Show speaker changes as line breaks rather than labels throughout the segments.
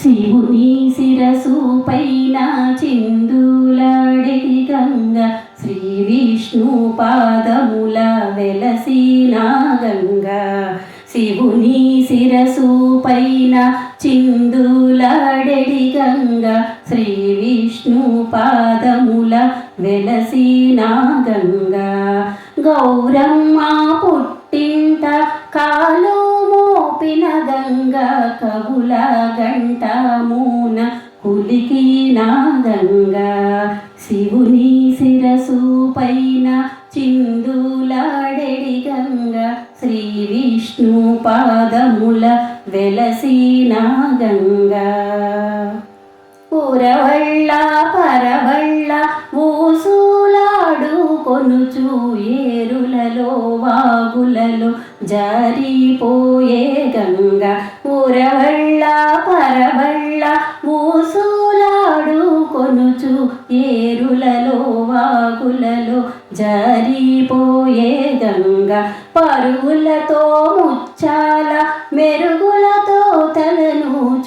శివుని శిరసు పైన చిందులాడే గంగ శ్రీ విష్ణు పాదముల వెలసిన గంగ. శివుని శిరసు పైన చిందులాడెడి గంగ శ్రీ విష్ణు పాదముల వెలసిన గంగ. గౌరమ్మ పుట్టు కవుల గంట మూన కులికి నా శివుని శిరసు పైన చిందులాడెడి గంగ. శ్రీ విష్ణు పాదముల వెలసిన గంగా. పురవళ్ళ పరవళ్ళ ఊసులాడు కొనుచు ఏరులలో వాగులలో జారిపోయే గంగ. ఊరవళ్ళ పరవళ్ళ ఊసూలాడుకొనుచు ఏరులలో వాగులలో జారిపోయే గంగ. పరుగులతో ముచ్చాల మెరుగులతో కోతలను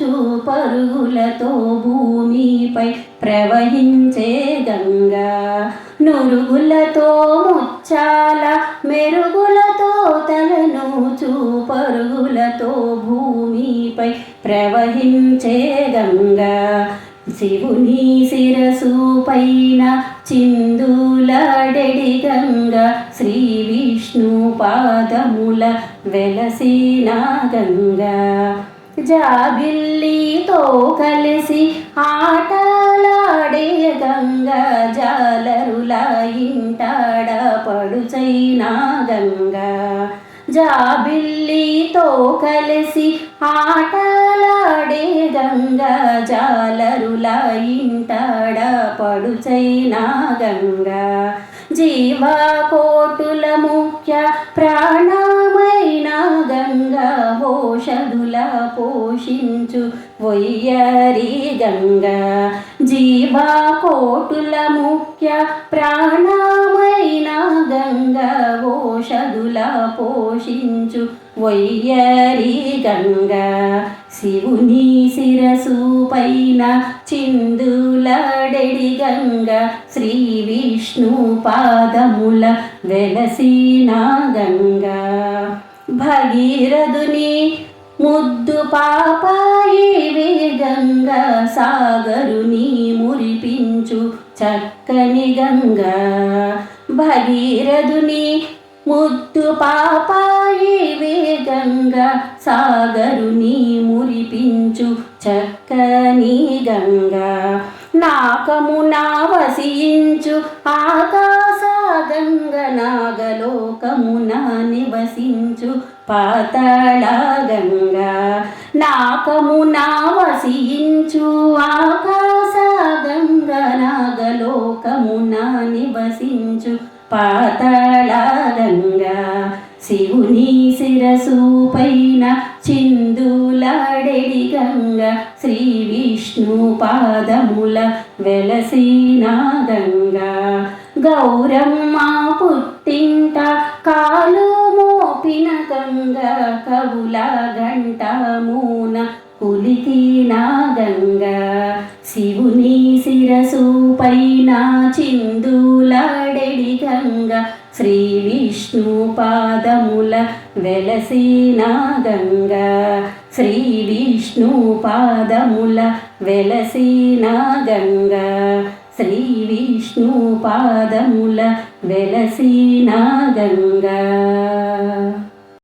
పరుగులతో భూమిపై ప్రవహించే గంగా. నురుగులతో ముచ్చాల మెరుగులతో తలను చూపరుగులతో భూమిపై ప్రవహించే గంగా. శివుని శిరసు పైన చిందులాడెడి గంగ. శ్రీ విష్ణు పాదముల వెలసిన గంగా. జాగిల్లితో కలిసి ఆటలాడే గంగ జాలరుల ఇంటాడ పడుచైన గంగ. జాబిల్లితో కలిసి ఆటలాడే గంగ జాలరులాయింటాడ పడుచైనా పడుచైన గంగ. జీవకోటుల ముఖ్య ప్రాణ ఓషధుల పోషించు వయ్యరి గంగ. జీవకోటుల ముఖ్య ప్రాణమైన గంగ. ఓషధుల పోషించు వయ్యరి గంగ. శివుని శిరసు పైన చిందులాడెడి గంగ. శ్రీ విష్ణు పాదముల వెలసిన గంగా. భగీరథుని ముద్దు పాపాయి వేగంగా సాగరుని మురిపించు చక్కని గంగా. భగీరథుని ముద్దు పాపాయి వేగంగా సాగరుని మురిపించు చక్కని గంగా. నాకము నా వసించు ఆకాశ గంగనాగలోకమున నివసించు పాతాళ గంగా నాకమున వసించు ఆకాశ గంగనాగలోకమున నివసించు పాతాళ గంగా శివుని శిరసు పైన చిందులాడెడి గంగ. శ్రీ విష్ణు పాదముల వెలసిన గంగా. గౌరమ్మ పుట్టింట కాలు మోపిన గంగ కవుల గంట మూన పులికిన గంగ. శివుని శిరసు పైన చిందులాడెడి గంగ. శ్రీ విష్ణు పాదముల వెలసిన గంగ. శ్రీ విష్ణు పాదముల వెలసిన గంగ. శ్రీ విష్ణు పాదముల వెలసిన గంగా.